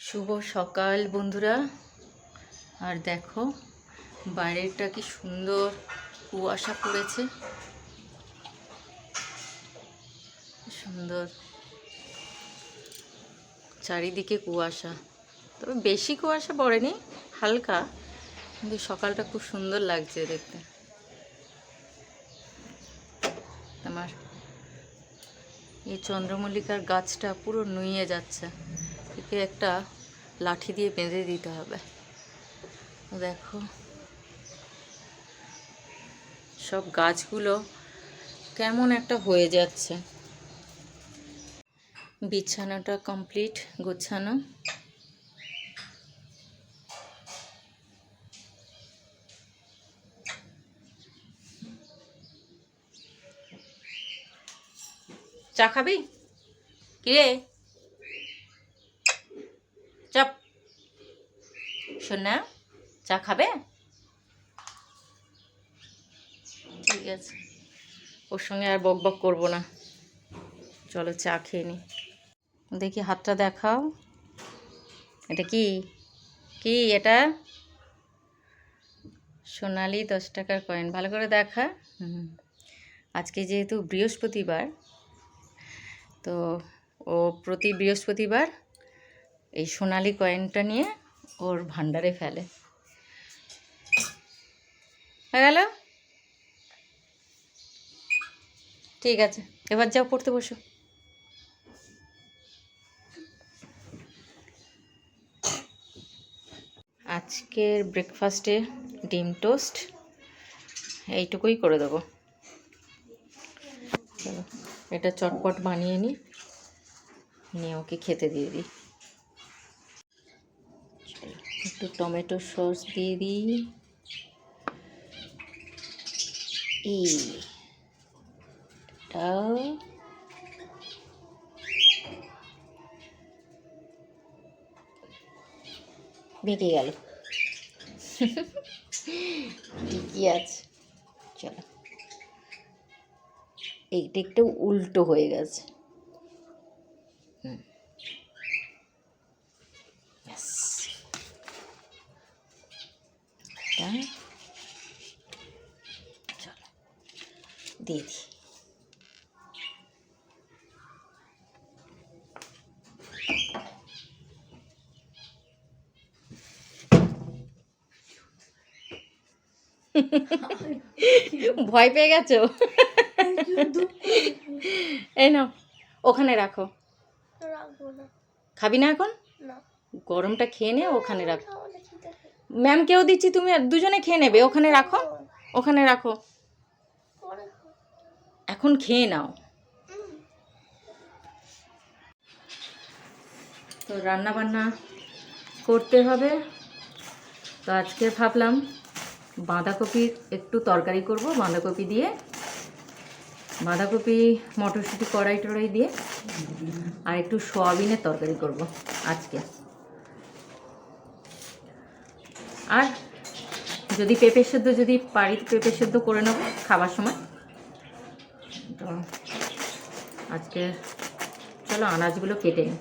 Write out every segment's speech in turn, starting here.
শুভ সকাল বন্ধুরা। আর দেখো বাইরেটা কি সুন্দর কুয়াশা পড়েছে। সুন্দর। চারিদিকে কুয়াশা। তবে বেশি কুয়াশা পড়েনি, হালকা। কিন্তু সকালটা খুব সুন্দর লাগছে দেখতে। আমার এই চন্দ্রমল্লিকার গাছটা পুরো নুয়ে যাচ্ছে। একে একটা লাঠি দিয়ে বেঁধে দিতে হবে। দেখো। সব গাছগুলো কেমন একটা হয়ে যাচ্ছে। বিছানাটা কমপ্লিট, গোছানো। চা খাবি? কিরে? না? চা খাবে? ঠিক আছে। ওর সঙ্গে আর বক বক করব না। চলো চা খেয়ে নি। দেখি হাতটা দেখাও। এটা কি? কি এটা? সোনালি দশ টাকার কয়েন। ভালো করে দেখা। আজকে যেহেতু বৃহস্পতিবার, তো ও প্রতি বৃহস্পতিবার এই সোনালি কয়েনটা নিয়ে ওর ভান্ডারে ফেলে। হয়ে গেল? ঠিক আছে, এবার যাও পড়তে বসো। আজকের ব্রেকফাস্টে ডিম টোস্ট এইটুকুই করে দেবো। এটা চটপট বানিয়ে নিই নিয়ে ওকে খেতে দিয়ে দিই চলো, একটু টমেটো সস দিয়ে দিই। এই এটা বেঁকে গেল। ঠিকই আছে। চলো। এইটা একটু উল্টো হয়ে গেছে। হুম। ব্যাস। এটা চলো দিয়ে দিই। ভয় পেয়ে গেছো? এই নাও ওখানে রাখো। খাবি না এখন? গরমটা খেয়ে নে ওখানে রাখো। ম্যামকেও দিচ্ছি, তুমি দুজনে খেয়ে নেবে। ওখানে রাখো। ওখানে রাখো। এখন খেয়ে নাও। তো রান্না বান্না করতে হবে। তো আজকে ভাবলাম বাঁধাকপির একটু তরকারি করব, বাঁধাকপি দিয়ে। বাঁধাকপি, মটরশুঁটি কড়াই টড়াই দিয়ে। আর একটু সয়াবিনের তরকারি করব আজকে। আর যদি পেঁপে সেদ্ধ যদি পারি পেঁপে সেদ্ধ করে নেব খাবার সময়। তো আজকে চলো আনাজগুলো কেটে নিই।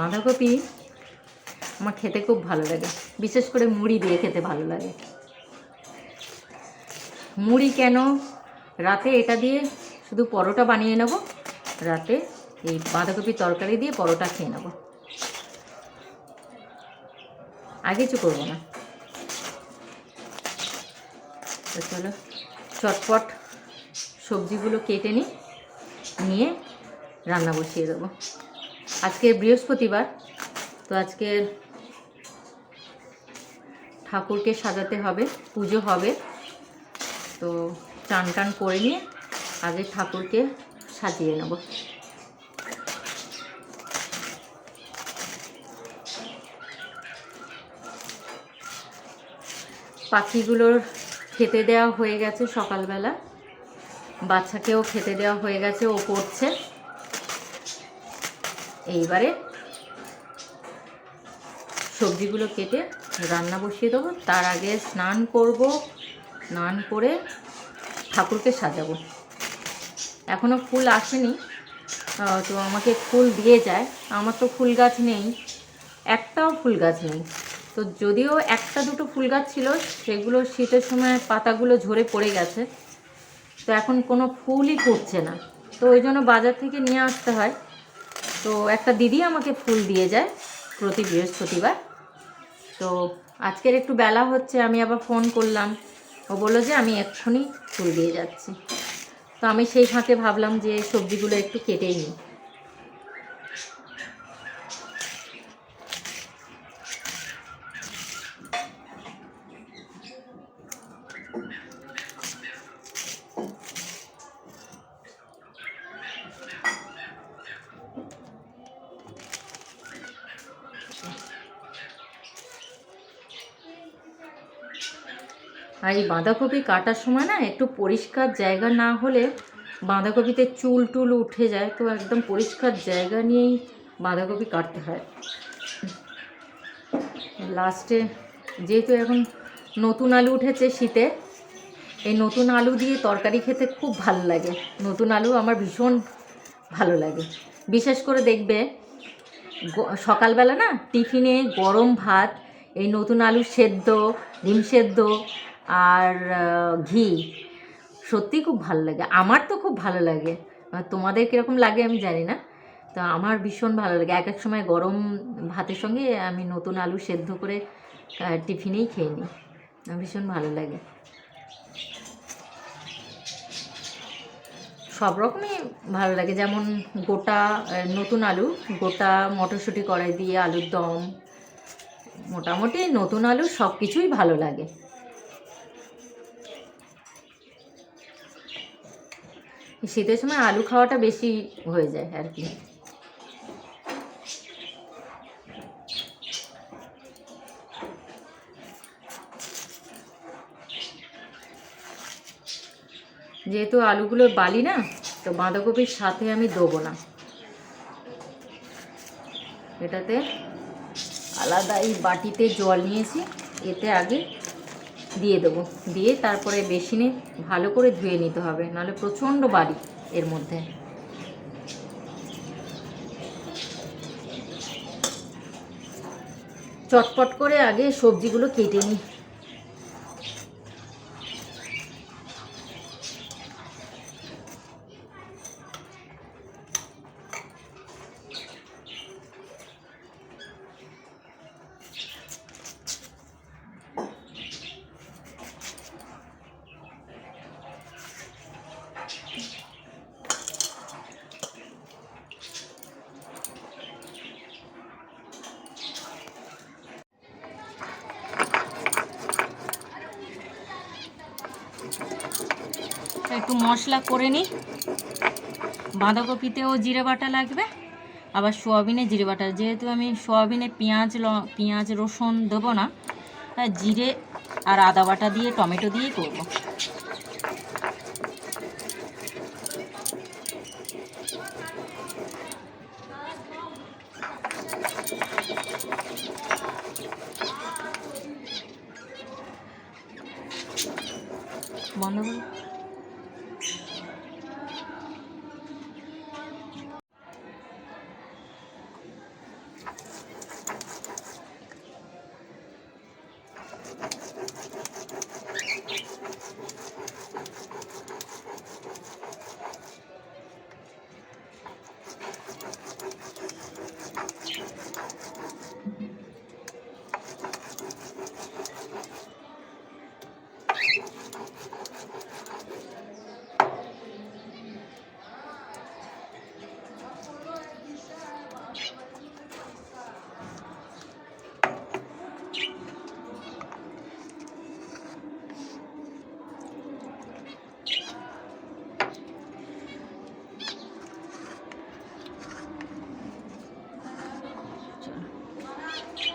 বাঁধাকপি আমার খেতে খুব ভালো লাগে। বিশেষ করে মুড়ি দিয়ে খেতে ভালো লাগে। মুড়ি কেন? রাতে এটা দিয়ে শুধু পরোটা বানিয়ে নেব। রাতে এই বাঁধাকপি তরকারি দিয়ে পরোটা খেয়ে নেব। আর কিছু করব না। চলো, চটপট সবজিগুলো কেটে নিই, নিয়ে রান্না বসিয়ে দেবো। আজকে বৃহস্পতিবার, তো আজকে ঠাকুরকে সাজাতে হবে, পুজো হবে। তো চান টান করে নিয়ে আগে ঠাকুরকে সাজিয়ে নেব। পাখিগুলোর খেতে দেওয়া হয়ে গেছে সকালবেলা। বাচ্চাকেও খেতে দেওয়া হয়ে গেছে, ও করছে এইবারে সবজিগুলো কেটে রান্না বসিয়ে দেবো। তার আগে স্নান করব, স্নান করে ঠাকুরকে সাজাবো। এখনও ফুল আসেনি। তো আমাকে ফুল দিয়ে যায়। আমার তো ফুল গাছ নেই, একটাও ফুল গাছ নেই। তো যদিও একটা দুটো ফুল গাছ ছিল, সেগুলো শীতের সময় পাতাগুলো ঝরে পড়ে গেছে। তো এখন কোনো ফুলই ফুটছে না। তো ওই জন্য বাজার থেকে নিয়ে আসতে হয়। তো একটা দিদি আমাকে ফুল দিয়ে যায় প্রতি বৃহস্পতিবার। তো আজকের একটু বেলা হচ্ছে, আমি আবার ফোন করলাম। ও বলল যে আমি এক্ষুনি ফুল দিয়ে যাচ্ছি। তো আমি সেই ফাঁকে ভাবলাম যে সবজিগুলো একটু কেটেই নিই। আর এই বাঁধাকপি কাটার সময় না একটু পরিষ্কার জায়গা না হলে বাঁধাকপিতে চুল টুল উঠে যায়, তো একদম পরিষ্কার জায়গা নিয়েই বাঁধাকপি কাটতে হয়। লাস্টে যেহেতু এখন নতুন আলু উঠেছে শীতে, এই নতুন আলু দিয়ে তরকারি খেতে খুব ভালো লাগে। নতুন আলু আমার ভীষণ ভালো লাগে। বিশেষ করে দেখবে সকালবেলা না টিফিনে গরম ভাত, এই নতুন আলু সেদ্ধ, ডিম সেদ্ধ আর ঘি। সত্যি খুব ভালো লাগে। আমার তো খুব ভালো লাগে। তোমাদের কীরকম লাগে আমি জানি না। তো আমার ভীষণ ভালো লাগে। এক এক সময় গরম ভাতের সঙ্গে আমি নতুন আলু সেদ্ধ করে টিফিনেই খেয়ে নিই। ভীষণ ভালো লাগে। সব রকমই ভালো লাগে। যেমন গোটা নতুন আলু। গোটা মটরশুঁটি কড়াই দিয়ে, আলুর দম। মোটামুটি নতুন আলু সব কিছুই ভালো লাগে। শীতের সময় আলু খাওয়াটা বেশি হয়ে যায় আর কি। যেহেতু আলুগুলো বালি না, তো বাঁধাকপির সাথে আমি দেবো না। এটাতে আলাদা এই বাটিতে জল নিয়েছি, এতে আগে দিয়ে দেবো। দিয়ে তারপরে বেসিনে ভালো করে ধুয়ে নিতে হবে, নাহলে প্রচণ্ড বাড়ি এর মধ্যে। চটপট করে আগে সবজিগুলো কেটে নিই। একটু মশলা করে নিই। বাঁধাকপিতেও জিরে বাটা লাগবে, আবার সোয়াবিনে জিরে বাটা। যেহেতু আমি সোয়াবিনে পেঁয়াজ, ল- পেঁয়াজ, রসুন দেবো না জিরে আর আদা বাটা দিয়ে টমেটো দিয়েই করব।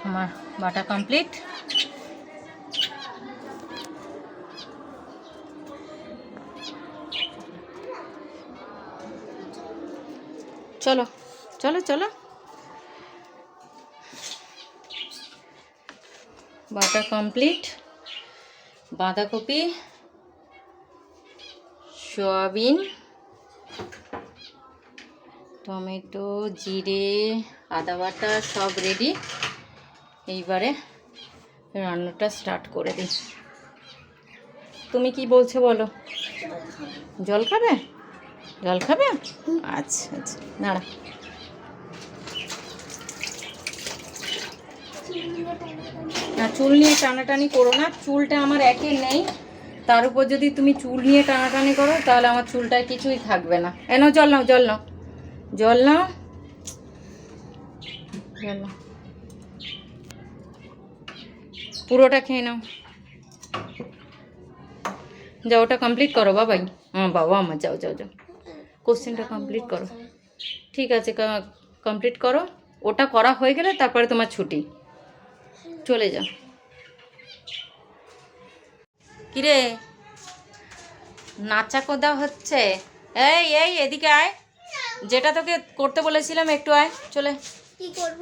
আমার বাটা কমপ্লিট চলো চলো চলো। বাটা কমপ্লিট বাঁধাকপি, সয়াবিন, টমেটো, জিরে, আদা বাটা সব রেডি এইবারে রান্নাটা স্টার্ট করে দিই। তুমি কি বলছো বলো? জল খাবে? জল খাবে? আচ্ছা আচ্ছা দাঁড়া। না, চুল নিয়ে টানাটানি করো না। চুলটা আমার একে নেই। তার উপর যদি তুমি চুল নিয়ে টানাটানি করো, তাহলে আমার চুলটায় কিছুই থাকবে না। এ নাও, জল নাও জল নাও। জল নাও। জল নাও। পুরোটা খেয়ে নাও। যাও, ওটা কমপ্লিট করো বাবাই। হ্যাঁ বাবা, আমার যাও যাও যাও। কোশ্চেনটা কমপ্লিট করো। ঠিক আছে কমপ্লিট করো। ওটা করা হয়ে গেলে তারপরে তোমার ছুটি। চলে যাও। কিরে? নাচা কোদা হচ্ছে। এই এই, এদিকে আয়। যেটা তোকে করতে বলেছিলাম একটু আয়। চলে। কি করব?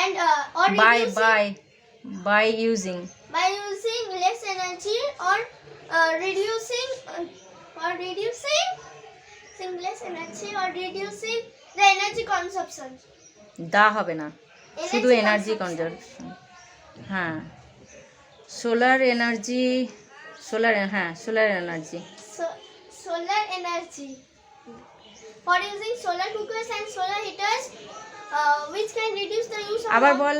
and uh, or by reducing by by using by using less energy or uh, reducing uh, or reducing using less energy or reducing the energy consumption. দা হবে না শুধু Energy এনার্জি consumption. কনজারভেশন হ্যাঁ সোলার এনার্জি সোলার হ্যাঁ solar energy So, solar energy. For using solar cookers and solar heaters, uh, which can reduce the use of আবার বল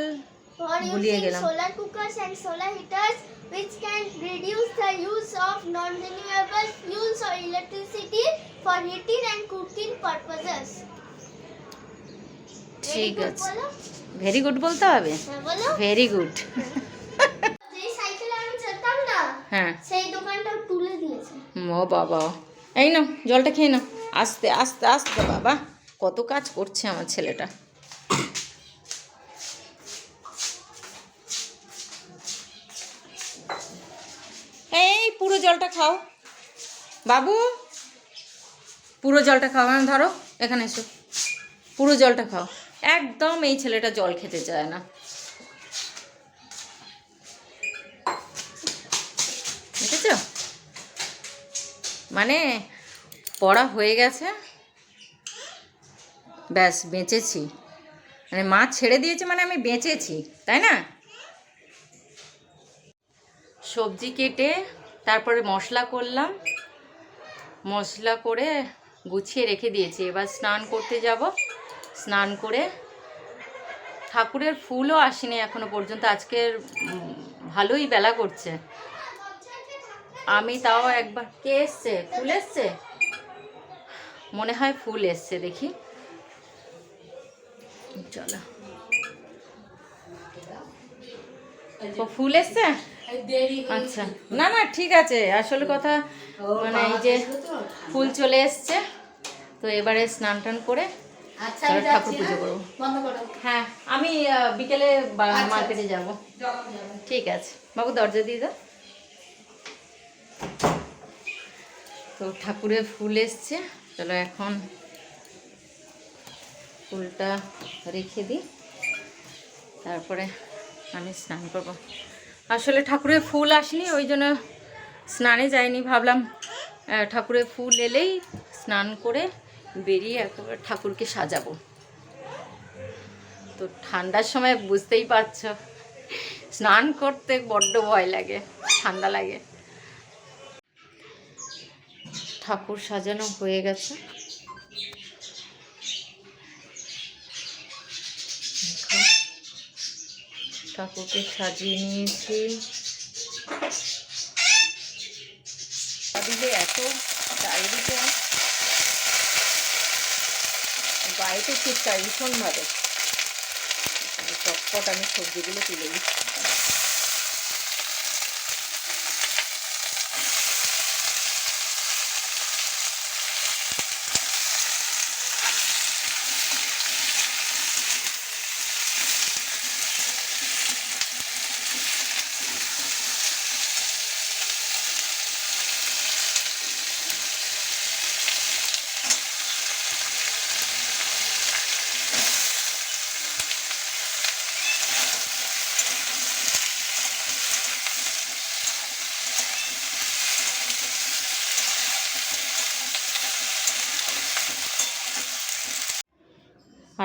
for using solar cookers and solar heaters, which can reduce the use of non-renewable fuels or electricity for heating and cooking purposes. Very ঠিক good আছে? Very good বলতে হবে হ্যাঁ, very good যেই সাইকেলে আমি চলতাম না হ্যাঁ সেই দোকানটা তুলে দিয়েছে ও বাবা এই নাও জলটা খেয়ে নাও আস্তে আস্তে আস্তে, বাবা। কত কাজ করছে আমার ছেলেটা। এই পুরো জলটা খাও। বাবু। পুরো জলটা খাও হ্যাঁ ধরো, এখানে এসো। পুরো জলটা খাও। একদম এই ছেলেটা জল খেতে চায় না। মানে পড়া হয়ে গেছে। ব্যাস, বেঁচেছি। মানে মা ছেড়ে দিয়েছে মানে আমি বেঁচেছি, তাই না? সবজি কেটে তারপরে মশলা করলাম। মশলা করে গুছিয়ে রেখে দিয়েছি। এবার স্নান করতে যাব। স্নান করে ঠাকুরের ফুলও আসেনি এখনও পর্যন্ত। আজকের ভালোই বেলা করছে। আমি তাও একবার, কে এসছে? ফুল এসছে? মনে হয় ফুল এসছে দেখি। চলো। ফুল এসছে? আচ্ছা। না না ঠিক আছে। আসল কথা মানে এই যে ফুল চলে এসছে তো এবারে স্নান টান করে তারপর ঠাকুর পুজো করব। হ্যাঁ আমি বিকেলে মার্কেটে যাব। ঠিক আছে। বাবু দরজা দিয়ে দাও। তো ঠাকুরের ফুল এসছে। চলো এখন ফুলটা রেখে দিই। তারপরে আমি স্নান করব। আসলে ঠাকুরের ফুল আসেনি, ওই জন্য স্নানে যাইনি। ভাবলাম ঠাকুরের ফুল এলেই স্নান করে বেরিয়ে একেবারে ঠাকুরকে সাজাবো। তো ঠান্ডার সময় বুঝতেই পারছ, স্নান করতে বড্ড ভয় লাগে, ঠান্ডা লাগে। ঠাকুর সাজানো হয়ে গেছে। ঠাকুরকে সাজিয়ে নিয়েছি। এত চারিদিকে গায়েতে চিৎকার ভীষণভাবে চটপট আমি সবজিগুলো তুলে দিচ্ছি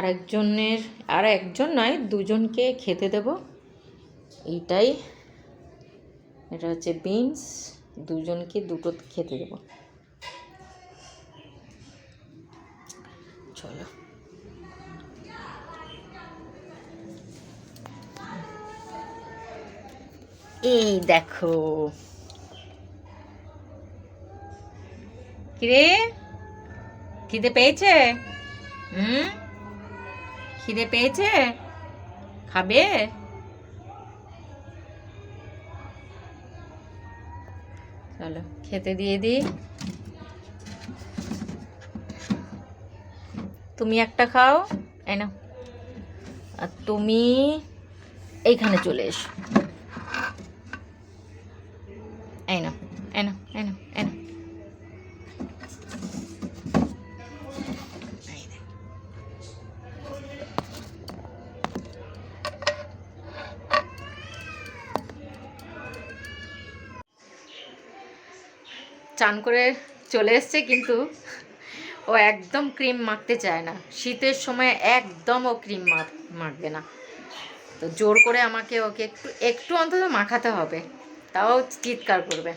আর একজনের আর একজন নয়, দুজনকে খেতে দেব। এইটাই। এটা হচ্ছে বিনস। দুজনকে দুটো খেতে দেব। চলো। এই দেখো। কিরে? খিদে পেয়েছে? হুম? খিদে পেয়েছে? খাবে? চলো, খেতে দিয়ে দিই। তুমি একটা খাও, এই নাও। আর তুমি এইখানে চলে এসো। চান করে চলে এসছে, কিন্তু ও একদম ক্রিম মাখতে চায় না। শীতের সময় একদম ও ক্রিম মাখবে না। তো জোর করে আমাকে ওকে একটু একটু অন্তত মাখাতে হবে। তাও চিৎকার করবে।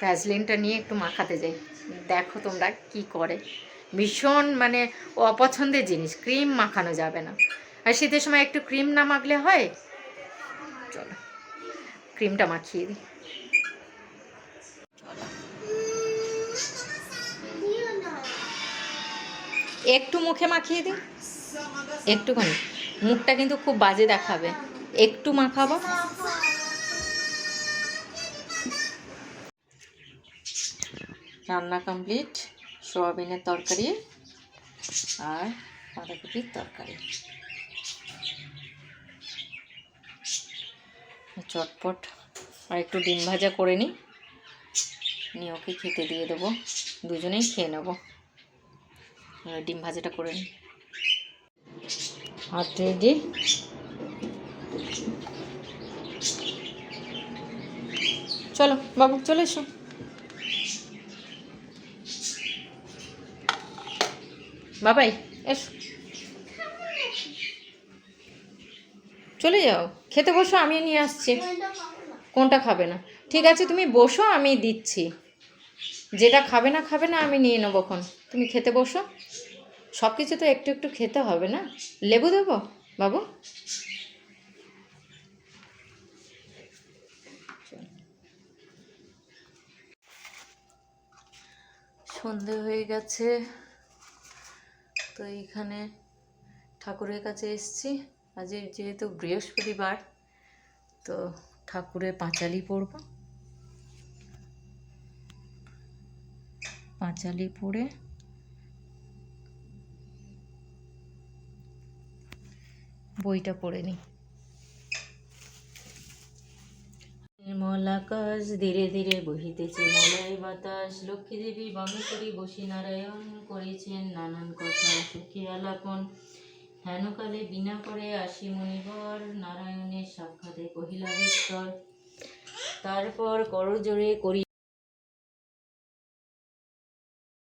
ভ্যাসলিনটা নিয়ে একটু মাখাতে যাই। দেখো তোমরা কি করে। ভীষণ মানে অপছন্দের জিনিস, ক্রিম মাখানো যাবে না। আর শীতের সময় একটু ক্রিম না মাখলে হয়? চলো, ক্রিমটা মাখিয়ে দিই। একটু মুখে মাখিয়ে দিই? একটুখানি। মুখটা কিন্তু খুব বাজে দেখাবে। একটু মাখাবো? রান্না কমপ্লিট সোয়াবিনের তরকারি আর বাঁধাকপির তরকারি। চটপট আর একটু ডিম ভাজা করে নিই। নিয়ে ওকে খেতে দিয়ে দেবো। দুজনেই খেয়ে নেব। আর ডিম ভাজাটা করে নিই আর রেডি চলো, বাবু চলে এসো। বাবাই, এসো। চলে যাও। খেতে বসো আমি নিয়ে আসছি। কোনটা খাবে না? ঠিক আছে, তুমি বসো, আমি দিচ্ছি। যেটা খাবে না খাবে না আমি নিয়ে নেব খন তুমি খেতে বসো। সব কিছু তো একটু একটু খেতে হবে না? লেবু দেবো, বাবু? সন্ধে হয়ে গেছে। তো এইখানে ঠাকুরের কাছে এসছি। আজ যেহেতু বৃহস্পতিবার, তো ঠাকুরের পাঁচালি পড়ব। পাঁচালি পড়ে। বইটা পড়ে নিই নির্মল আকাশ ধীরে ধীরে বহিতেছে, মলয় বাতাস লক্ষ্মী দেবী বামেশ্বরী বসি নারায়ণ করেছেন নানান কথা, সুখী আলাপন। হেনকালে বিনা করে আসি মণিবর, নারায়ণের সাক্ষাতে কহিলা, বিস্তর, তারপর করজোড়ে করি